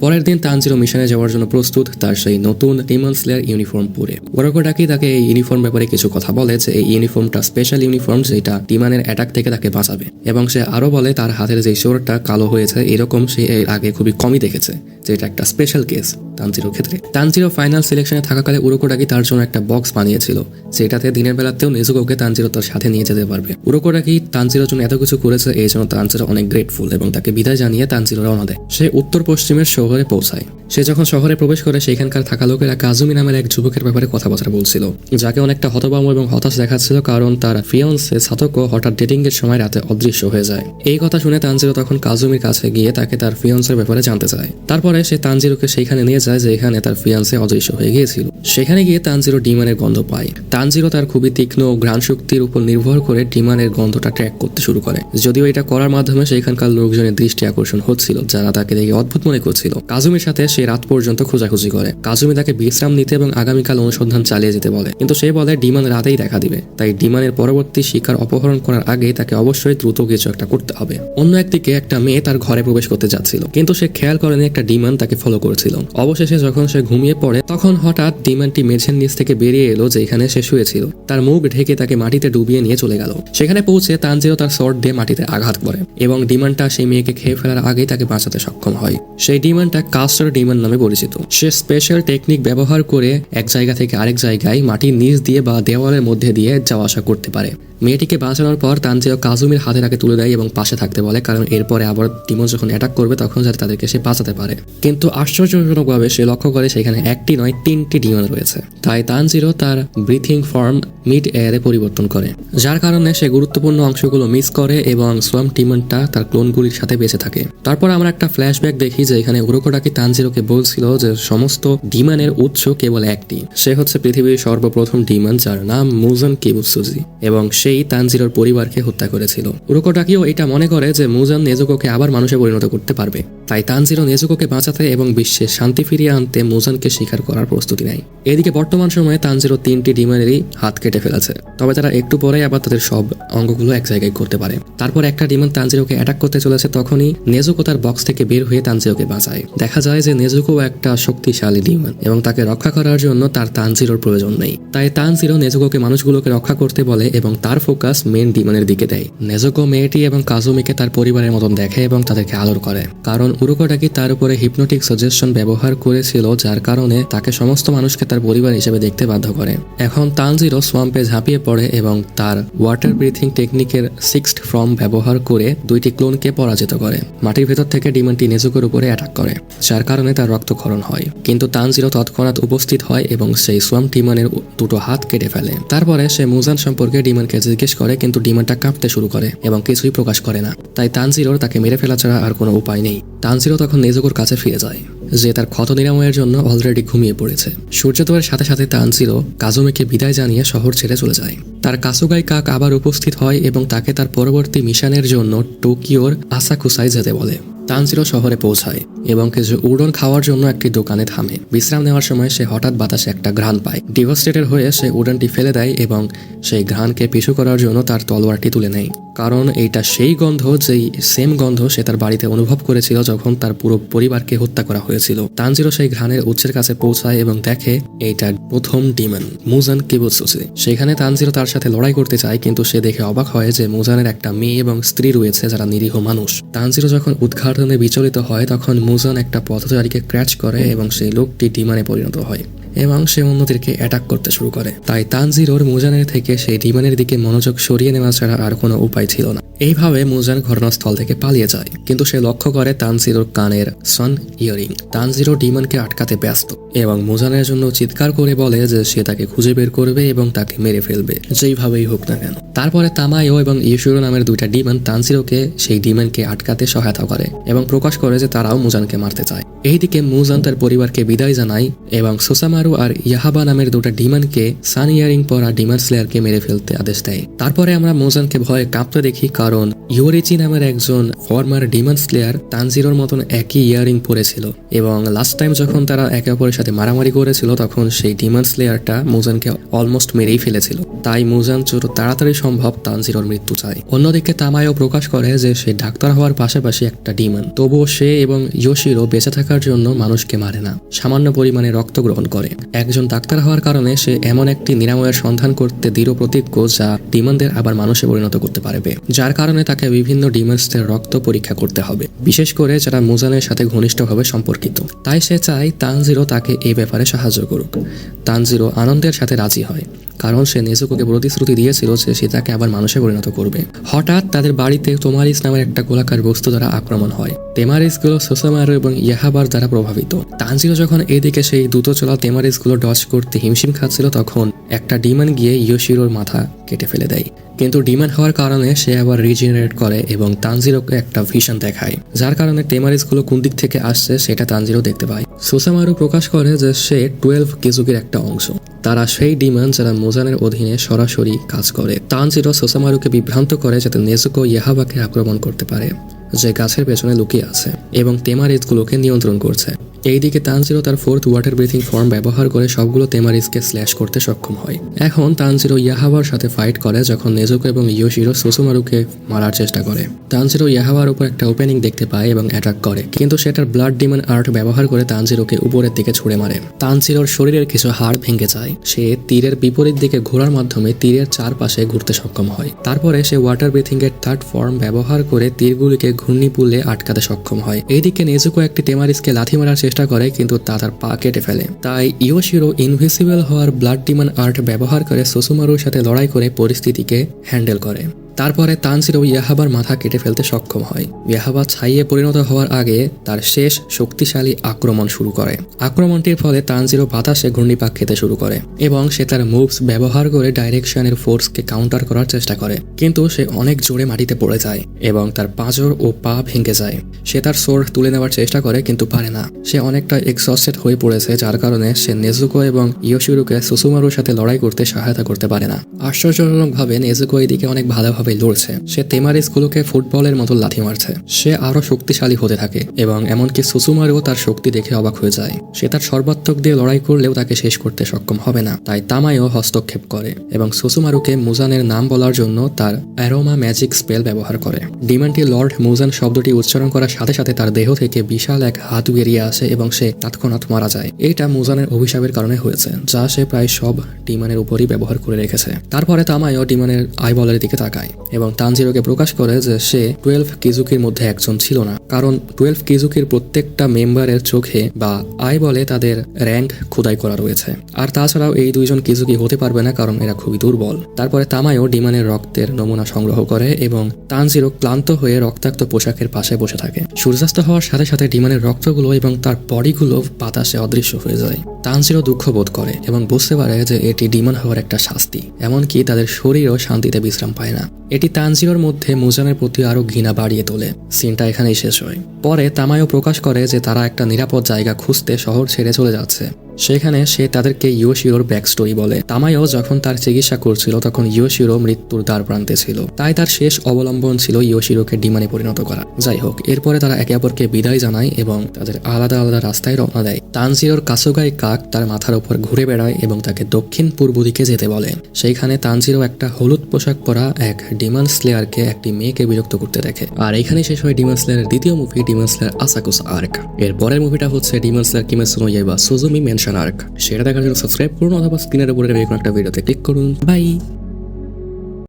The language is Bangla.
পরের দিন তানজিরো মিশনে যাওয়ার জন্য প্রস্তুত তার সেই নতুন ডিমন স্লেয়ার ইউনিফর্ম পরে। ওরাকোটাকি তাকে এই ইউনিফর্ম ব্যাপারে কিছু কথা বলে যে এই ইউনিফর্মটা স্পেশাল ইউনিফর্ম যেটা ডিমানের অ্যাটাক থেকে তাকে বাঁচাবে। এবং সে আরও বলে তার হাতের যে শোরটা কালো হয়েছে, এরকম সে এর আগে খুবই কমই দেখেছে। যে এটা একটা স্পেশাল কেস তানজিরোর ক্ষেত্রে। তানজিরো ফাইনাল সিলেকশনে থাকাকালে উরোকোটাকি তার জন্য একটা বক্স বানিয়েছিল? যেটাতে দিনের বেলাতেও নেজুকোকে তানজিরো তার সাথে নিয়ে যেতে পারবে। উরোকোটাকি তানজিরোর জন্য এত কিছু করেছে, এই জন্য তানজিরো অনেক গ্রেটফুল এবং তাকে বিদায় জানিয়ে তানজিরো রওনা দেয়। সে উত্তর পশ্চিমের শহরে পৌঁছায়। সে যখন শহরে প্রবেশ করে, সেখানকার থাকা লোকেরা কাজুমি নামের এক যুবকের ব্যাপারে কথাবার্তা বলছিল, যাকে অনেকটা হতবাম এবং হতাশ দেখাচ্ছিল কারণ তার ফিয়ন্সে সাতকো হঠাৎ ডেটিং এর সময় রাতে অদৃশ্য হয়ে যায়। এই কথা শুনে তানজিরো তখন কাজুমির কাছে গিয়ে তাকে তার ফিয়ন্সের ব্যাপারে জানতে চায়। তারপরে সে তানজিরোকে সেইখানে নিয়ে যায় যেখানে তার ফিয়ান্সে অদৃশ্য হয়ে গিয়েছিল। সেখানে গিয়ে তানজিরো ডিমানের গন্ধ পায়। তানজিরো তার খুবই তীক্ষ্ণ ঘ্রাণ শক্তির উপর নির্ভর করে ডিমানের গন্ধটা ট্র্যাক করতে শুরু করে। যদিও এটা করার মাধ্যমে সেখানকার লোকজনের দৃষ্টি আকর্ষণ হচ্ছিল, যারা তাকে দেখে অদ্ভুত মনে করছিল। কাজুমির সাথে সে রাত পর্যন্ত খোঁজাখুঁজি করে। কাজুমি তাকে বিশ্রাম নিতে এবং আগামীকাল অনুসন্ধান চালিয়ে যেতে বলে। কিন্তু সে বলে, ডিমান রাতেই দেখা দিবে। তাই ডিমানের পরবর্তী শিকার অপহরণ করার আগে তাকে অবশ্যই দ্রুত কিছু একটা করতে হবে। অন্য একদিকে একটা মেয়ে তার ঘরে প্রবেশ করতে যাচ্ছিল। কিন্তু সে খেয়াল করেনি একটা ডিমান তাকে ফলো করেছিল। অবশেষে যখন সে ঘুমিয়ে পড়ে, তখন হঠাৎ ডিমানটি মেঝের নিচ থেকে বেরিয়ে এলো যেখানে সে শুয়েছিল। তার মুখ ঢেকে তাকে মাটিতে ডুবিয়ে নিয়ে চলে গেল। সেখানে পৌঁছে তানজিও তার শর্ট দিয়ে মাটিতে আঘাত করে এবং ডিমানটা সেই মেয়েকে খেয়ে ফেলার আগেই তাকে বাঁচাতে সক্ষম হয়। সেই ডিমানটা কাস্টার ডিমান নামে পরিচিত। সে স্পেশাল টেকনিক ব্যবহার করে এক জায়গা থেকে আরেক জায়গায় মাটির নিচ দিয়ে বা দেওয়ালের মধ্যে দিয়ে যাওয়া আসা করতে পারে। মেয়েটিকে বাঁচানোর পর তানজিও কাজুমির হাতে তাকে তুলে দেয় এবং পাশে থাকতে বলে, কারণ এরপরে আবার ডিমন যখন অ্যাটাক করবে, তখন যাতে তাদেরকে সে বাঁচাতে পারে। কিন্তু আশ্চর্যজনকভাবে সে লক্ষ্য করে সেখানে একটি নয়, তিনটি ডিমন রয়েছে। তাই তানজিরো তার ব্রিথিং ফর্ম মিড এয়ারে পরিবর্তন করে। যার কারণে সে গুরুত্বপূর্ণ অংশগুলো মিস করে এবং সোয়াম ডিমনটা তার ক্লোনগুলির সাথে বেঁচে থাকে। তারপর আমরা একটা ফ্ল্যাশব্যাক দেখি যে এখানে উরোকোটাকি তানজিরোকে বলছিল যে সমস্ত ডিমানের উৎস কেবল একটি। সে হচ্ছে পৃথিবীর সর্বপ্রথম ডিমান, যার নাম মুজন কিবুসুজি এবং সেই তানজিরোর পরিবারকে হত্যা করেছিল। উরোকোটাকিও এটা মনে করে যে মুজান নেজুকোকে আবার মানুষে পরিণত করতে পারবে। তাই তানজিরো নেজুকোকে বাঁচাতে এবং বিশ্বে শান্তি ফিরিয়ে আনতে মুজানকে স্বীকার করার প্রস্তুতি নেয়। এদিকে বর্তমান সময়ে তানজিরো তিনটি ডিমানেরই হাত কেটে ফেলেছে। তবে তারা একটু পরে আবার তাদের সব অঙ্গগুলো এক জায়গায় করতে পারে। তারপর একটা ডিমান তানজিরোকে অ্যাটাক করতে চলেছে তখনই নেজুকো তার বক্স থেকে বের হয়ে তানজিরোকে বাঁচায়। দেখা যায় যে নেজুকো একটা শক্তিশালী ডিমান এবং তাকে রক্ষা করার জন্য তার তানজিরোর প্রয়োজন নেই। তাই তানজিরো নেজুকোকে মানুষগুলোকে রক্ষা করতে বলে এবং তার ফোকাস মেন ডিমানের দিকে দেয়। নেজুকো মেয়েটি এবং কাজুমিকে তার পরিবারের মতন দেখে এবং তাদেরকে আদর করে। কারণ উরুকোটাকি তার উপরে হিপনোটিক সাজেশন ব্যবহার করেছিল, যার কারণে তাকে সমস্ত মানুষকে তার পরিবার হিসেবে দেখতে বাধ্য করে। এখন তানজিরো সোয়াম্পে ঝাঁপিয়ে পড়ে এবং তার ওয়াটার ব্রিথিং টেকনিকের সিক্সড ফর্ম ব্যবহার করে দুইটি ক্লোনকে পরাজিত করে। মাটির ভেতর থেকে ডিমানটি নেজুকের উপরে অ্যাটাক করে, যার কারণে তার রক্তক্ষরণ হয়। কিন্তু তানজিরো তৎক্ষণাৎ উপস্থিত হয় এবং সেই সোয়াম ডিমানের দুটো হাত কেটে ফেলে। তারপরে সে মুজান সম্পর্কে ডিমানকে জিজ্ঞেস করে, কিন্তু ডিমানটা কাঁপতে শুরু করে এবং কিছুই প্রকাশ করে না। তাই তানজিরোর তাকে মেরে ফেলা ছাড়া আর কোনো উপায় নেই। তানজিরো তখন নেজুকোর কাছে ফিরে যায়, যে তার ক্ষত নিরাময়ের জন্য অলরেডি ঘুমিয়ে পড়েছে। সূর্যোদয়ের সাথে সাথে তানজিরো কাজুমিকে বিদায় জানিয়ে শহর ছেড়ে চলে যায়। তার কাসুগাই কাক আবার উপস্থিত হয় এবং তাকে তার পরবর্তী মিশনের জন্য টোকিওর আসাকুসাই যেতে বলে। তানজিরো শহরে পৌঁছায় এবং কিছু উড়ন খাওয়ার জন্য একটি দোকানে থামে। বিশ্রাম নেওয়ার সময় সে হঠাৎ বাতাসে একটা ঘ্রাণ পায়। ডিভাস্টেটের হয়ে সে উড়নটি ফেলে দেয় এবং সেই ঘ্রাণকে পিছু করার জন্য তার তলোয়ারটি তুলে নেয়। কারণ এইটা সেই গন্ধ যেই সেম গন্ধ সে তার বাড়িতে অনুভব করেছিল যখন তার পুরো পরিবারকে হত্যা করা হয়েছিল। তানজিরো সেই ঘ্রাণের উৎসের কাছে পৌঁছায় এবং দেখে এইটা প্রথম ডিমন, মুজান কিবুৎসুসি সেখানে তানজিরো তার সাথে লড়াই করতে চায় কিন্তু সে দেখে অবাক হয় যে মুজানের একটা মেয়ে এবং স্ত্রী রয়েছে যারা নিরীহ মানুষ। তানজিরো যখন উদ্ঘাটনে বিচলিত হয় তখন মুজান একটা পথচারীকে ক্র্যাচ করে এবং সেই লোকটি ডিমানে পরিণত হয়। এবং সে অন্যদেরকে অ্যাটাক করতে শুরু করে। তাই তানজিরোর মুজানের থেকে সেই ডিমানের দিকে মনোযোগ সরিয়ে নেওয়া ছাড়া আর কোনো উপায় ছিল না। এইভাবে মুজান ঘটনাস্থল থেকে পালিয়ে যায়, কিন্তু সে লক্ষ্য করে তানজিরোর কানের সন ইয়ারিং তানজিরো ডিমানকে আটকাতে ব্যস্ত এবং মুজানের জন্য চিৎকার করে বলে যে সে তাকে খুঁজে বের করবে এবং তাকে মেরে ফেলবে, যেইভাবেই হোক না কেন। তারপরে তামায়ো এবং ইউশুরো নামের দুইটা ডিমান তানজিরোকে সেই ডিমানকে আটকাতে সহায়তা করে এবং প্রকাশ করে যে তারাও মুজানকে মারতে চায়। এইদিকে মুজান তার পরিবারকে বিদায় জানায় এবং সুসামারু সোসোমারু আর ইয়াহাবা নামের দুটা ডিমানকে সান ইয়ারিং পরা ডিমান স্লেয়ারকে মেরে ফেলতে আদেশ দেয়। তারপরে আমরা মোজানকে ভয়ে কাঁপতে দেখি কারণ ইউরিচি নামের একজন ফর্মার ডিমান স্লেয়ার তানজিরোর মতন একই ইয়ারিং পরেছিল এবং লাস্ট টাইম যখন তারা একে অপরের সাথে মারামারি করেছিল তখন সেই ডিমান স্লেয়ারটা মোজানকে অলমোস্ট মেরেই ফেলেছিল। তাই মোজান যত তাড়াতাড়ি সম্ভব তানজিরোর মৃত্যু চায়। অন্যদিকে তামায়ও প্রকাশ করে যে সে ডাক্তার হওয়ার পাশাপাশি একটা ডিমান তবুও সে এবং ইয়োশিরো বেঁচে থাকার জন্য মানুষকে মারে না। সামান্য পরিমাণে রক্ত গ্রহণ করে। একজন ডাক্তার হওয়ার কারণে সে এমন একটি নিরাময়ের সন্ধান করতে দৃঢ় প্রতিজ্ঞ যা ডিমানদের আবার মানুষে পরিণত করতে পারবে। যার কারণে তাকে বিভিন্ন ডিমান্সদের রক্ত পরীক্ষা করতে হবে। বিশেষ করে যারা মুজানের সাথে ঘনিষ্ঠভাবে সম্পর্কিত। তাই সে চায় তানজিরো তাকে এই ব্যাপারে সাহায্য করুক। তানজিরো আনন্দের সাথে রাজি হয়। কারণ সে নেজুকোকে প্রতিশ্রুতি দিয়েছিল যে সে তাকে আবার মানুষে পরিণত করবে। হঠাৎ তাদের বাড়িতে তোমারিস নামের একটা গোলাকার বস্তু দ্বারা আক্রমণ হয়। তেমারিসগুলো সোসামারো এবং ইয়াহাবার দ্বারা প্রভাবিত। তানজিরো যখন এদিকে সেই দ্রুত চলা তেমারিসগুলো ডচ করতে হিমশিম খাচ্ছিল, তখন একটা ডিমান গিয়ে ইয়োশিরোর মাথা কেটে ফেলে দেয়। কিন্তু ডিমান হওয়ার কারণে সে আবার রিজেনারেট করে এবং তানজিরোকে একটা ভিশন দেখায়। যার কারণে টেমারিসগুলো কোন দিক থেকে আসছে সেটা তানজিরো দেখতে পায়। সুসামারু প্রকাশ করে যে সে টুয়েলভ কেজুকের একটা অংশ। তারা সেই ডিমান যারা মোজানের অধীনে সরাসরি কাজ করে। তানজিরো সোসামারুকে বিভ্রান্ত করে যাতে নেজুকো ইয়াহাবাকে আক্রমণ করতে পারে। যে গাছের পেছনে লুকিয়ে আছে এবং তেমারিসগুলোকে নিয়ন্ত্রণ করছে। এইদিকে তানজিরো তার ফোর্থ ওয়াটার ব্রিথিং ফর্ম ব্যবহার করে সবগুলো তেমারিসকে স্ল্যাশ করতে সক্ষম হয়। এখন তানজিরো ইয়াহাবার সাথে ফাইট করে যখন নেজুকো এবং ইয়োশিরো সোসুমারুকে মারার চেষ্টা করে। তানজিরো ইয়াহাবার উপর একটা ওপেনিং দেখতে পায় এবং অ্যাটাক করে, কিন্তু সেটার ব্লাড ডিমন আর্ট ব্যবহার করে তানজিরোকে উপরের দিকে ছুড়ে মারে। তানজিরোর শরীরের কিছু হাড় ভেঙে যায়। সে তীরের বিপরীত দিকে ঘোরার মাধ্যমে তীরের চারপাশে ঘুরতে সক্ষম হয়। তারপরে সে ওয়াটার ব্রিথিং এর থার্ড ফর্ম ব্যবহার করে তীরগুলিকে ঘূর্ণি পুলে আটকাতে সক্ষম হয়। এদিকে নেজুকো একটি তেমারিসকে লাথি মারার চেষ্টা করে, কিন্তু তা তার পা কেটে ফেলে। তাই ইয়োশিরো ইনভিসিবল হওয়ার ব্লাড ডিমান আর্ট ব্যবহার করে সুসুমারুর সাথে লড়াই করে পরিস্থিতিকে হ্যান্ডেল করে। তারপরে তানজিরো ইয়াহাবার মাথা কেটে ফেলতে সক্ষম হয়। ইয়াহাবা ছাইয়ে পরিণত হওয়ার আগে তার শেষ শক্তিশালী আক্রমণ শুরু করে। আক্রমণটির ফলে তানজিরো বাতাসে ঘূর্ণিপাক খেতে শুরু করে এবং সে তার মুভস ব্যবহার করে ডাইরেকশনের ফোর্সকে কাউন্টার করার চেষ্টা করে। কিন্তু সে অনেক জোরে মাটিতে পড়ে যায় এবং তার পাঁজর ও পা ভেঙে যায়। সে তার সোর তুলে নেওয়ার চেষ্টা করে কিন্তু পারে না। সে অনেকটা এক্সস্টেড হয়ে পড়েছে, যার কারণে সে নেজুকো এবং ইয়োশিরুকে সুসুমারুর সাথে লড়াই করতে সহায়তা করতে পারে না। আশ্চর্যজনকভাবে, নেজুকো এদিকে অনেক ভালোভাবে লড়ছে সে তেমারিসগুলোকে ফুটবলের মতো লাথি মারছে। সে আরও শক্তিশালী হতে থাকে এবং এমনকি সুসুমারুও তার শক্তি দেখে অবাক হয়ে যায়। সে তার সর্বাত্মক দিয়ে লড়াই করলেও তাকে শেষ করতে সক্ষম হবে না। তাই তামাইও হস্তক্ষেপ করে এবং সুসুমারুকে মুজানের নাম বলার জন্য তার অ্যারোমা ম্যাজিক স্পেল ব্যবহার করে। ডিমান্ডটি লর্ড মুজান শব্দটি উচ্চারণ করার সাথে সাথে তার দেহ থেকে বিশাল এক হাত বেরিয়ে আসে এবং সে তৎক্ষণাৎ মারা যায়। এটা মুজানের অভিশাপের কারণে হয়েছে, যা সে প্রায় সব ডিমানের উপরই ব্যবহার করে রেখেছে। তারপরে তামাইও ডিমানের আইবলের দিকে তাকায়। এবং তানজিরোকে প্রকাশ করে যে সে টুয়েলভ কিজুকির মধ্যে একজন ছিল না। কারণ টুয়েলভ কিজুকির প্রত্যেকটা মেম্বারের চোখে বা আই বলে তাদের র্যাঙ্ক খোদাই করা রয়েছে। আর তাছাড়াও এই দুইজন কিজুকি হতে পারবে না কারণ এরা খুবই দুর্বল। তারপরে তামায়ও ডিমানের রক্তের নমুনা সংগ্রহ করে এবং তানজিরো ক্লান্ত হয়ে রক্তাক্ত পোশাকের পাশে বসে থাকে। সূর্যাস্ত হওয়ার সাথে সাথে ডিমানের রক্তগুলো এবং তার বডিগুলো বাতাসে অদৃশ্য হয়ে যায়। তানজিরো দুঃখ বোধ করে এবং বুঝতে পারে যে এটি ডিমান হওয়ার একটা শাস্তি। এমনকি তাদের শরীরও শান্তিতে বিশ্রাম পায় না। এটি তানজিরোর মধ্যে মুজানের প্রতি আরও ঘৃণা বাড়িয়ে তোলে। সিনটা এখানেই শেষ হয়। পরে তামায়ও প্রকাশ করে যে তারা একটা নিরাপদ জায়গা খুঁজতে শহর ছেড়ে চলে যাচ্ছে। সেখানে সে তাদেরকে ইয়োশিরোর ব্যাক স্টোরি বলে। তামায়ও যখন তার চিকিৎসা করছিল, তখন ইয়োশিরো মৃত্যুর দ্বার প্রান্তে ছিল। তাই তার শেষ অবলম্বন ছিল ইয়োশিরোকে ডিমানে পরিণত করা। যাই হোক, এরপরে তারা একে অপরকে বিদায় জানায় এবং তাদের আলাদা আলাদা রাস্তায় রওনা দেয়। তানজিরোর কাসুগাই কাক তার মাথার উপর ঘুরে বেড়ায় এবং তাকে দক্ষিণ পূর্ব দিকে যেতে বলে। সেইখানে তানজিরো একটা হলুদ পোশাক পরা এক ডিমান স্লেয়ারকে একটি মেয়েকে বিরক্ত করতে দেখে। আর এখানে শেষ হয় ডিমান স্লেয়ারের দ্বিতীয় movie demon slayer Asakusa arc. এর পরের মুভিটা হচ্ছে demon slayer Kimetsu no Yaiba Tsuzumi mansion arc সেটা দেখার জন্য সাবস্ক্রাইব করুন অথবা স্ক্রিনের উপরে একটা ভিডিওতে ক্লিক করুন। বাই